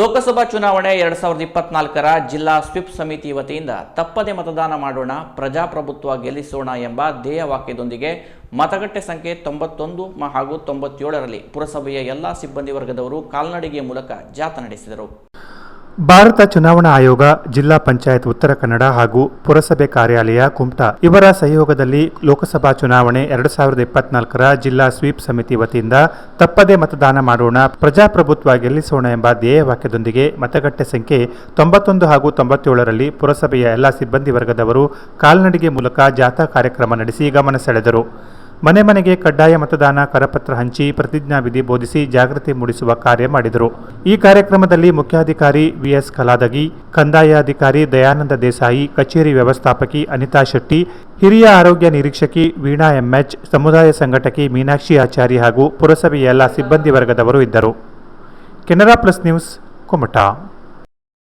ಲೋಕಸಭಾ ಚುನಾವಣೆ ಎರಡ್ ಸಾವಿರದ ಇಪ್ಪತ್ನಾಲ್ಕರ ಜಿಲ್ಲಾ ಸ್ವಿಪ್ ಸಮಿತಿ ವತಿಯಿಂದ ತಪ್ಪದೆ ಮತದಾನ ಮಾಡೋಣ, ಪ್ರಜಾಪ್ರಭುತ್ವ ಗೆಲ್ಲಿಸೋಣ ಎಂಬ ಧ್ಯೇಯವಾಕ್ಯದೊಂದಿಗೆ ಮತಗಟ್ಟೆ ಸಂಖ್ಯೆ ತೊಂಬತ್ತೊಂದು ಹಾಗೂ ತೊಂಬತ್ತೇಳರಲ್ಲಿ ಪುರಸಭೆಯ ಎಲ್ಲ ಸಿಬ್ಬಂದಿ ವರ್ಗದವರು ಕಾಲ್ನಡಿಗೆ ಮೂಲಕ ಜಾಥಾ ನಡೆಸಿದರು. ಭಾರತ ಚುನಾವಣಾ ಆಯೋಗ, ಜಿಲ್ಲಾ ಪಂಚಾಯತ್ ಉತ್ತರ ಕನ್ನಡ ಹಾಗೂ ಪುರಸಭೆ ಕಾರ್ಯಾಲಯ ಕುಮಟಾ. ಇವರ ಸಹಯೋಗದಲ್ಲಿ ಲೋಕಸಭಾ ಚುನಾವಣೆ ಎರಡು ಸಾವಿರದ ಇಪ್ಪತ್ನಾಲ್ಕರ ಜಿಲ್ಲಾ ಸ್ವೀಪ್ ಸಮಿತಿ ವತಿಯಿಂದ ತಪ್ಪದೇ ಮತದಾನ ಮಾಡೋಣ, ಪ್ರಜಾಪ್ರಭುತ್ವ ಗೆಲ್ಲಿಸೋಣ ಎಂಬ ಧ್ಯೇಯವಾಕ್ಯದೊಂದಿಗೆ ಮತಗಟ್ಟೆ ಸಂಖ್ಯೆ ತೊಂಬತ್ತೊಂದು ಹಾಗೂ ತೊಂಬತ್ತೇಳರಲ್ಲಿ ಪುರಸಭೆಯ ಎಲ್ಲ ಸಿಬ್ಬಂದಿ ವರ್ಗದವರು ಕಾಲ್ನಡಿಗೆ ಮೂಲಕ ಜಾಥಾ ಕಾರ್ಯಕ್ರಮ ನಡೆಸಿ ಗಮನ ಸೆಳೆದರು. ಮನೆ ಮನೆಗೆ ಕಡ್ಡಾಯ ಮತದಾನ, ಕರಪತ್ರ ಹಂಚಿ, ಪ್ರತಿಜ್ಞಾವಿಧಿ ಬೋಧಿಸಿ ಜಾಗೃತಿ ಮೂಡಿಸುವ ಕಾರ್ಯ ಮಾಡಿದರು. ಈ ಕಾರ್ಯಕ್ರಮದಲ್ಲಿ ಮುಖ್ಯಾಧಿಕಾರಿ ವಿಎಸ್ ಕಲಾದಗಿ, ಕಂದಾಯಾಧಿಕಾರಿ ದಯಾನಂದ ದೇಸಾಯಿ, ಕಚೇರಿ ವ್ಯವಸ್ಥಾಪಕಿ ಅನಿತಾ ಶೆಟ್ಟಿ, ಹಿರಿಯ ಆರೋಗ್ಯ ನಿರೀಕ್ಷಕಿ ವೀಣಾ ಎಂಎಚ್, ಸಮುದಾಯ ಸಂಘಟಕಿ ಮೀನಾಕ್ಷಿ ಆಚಾರಿ ಹಾಗೂ ಪುರಸಭೆಯ ಎಲ್ಲ ಸಿಬ್ಬಂದಿ ವರ್ಗದವರು ಇದ್ದರು. Canara plus news, Kumta.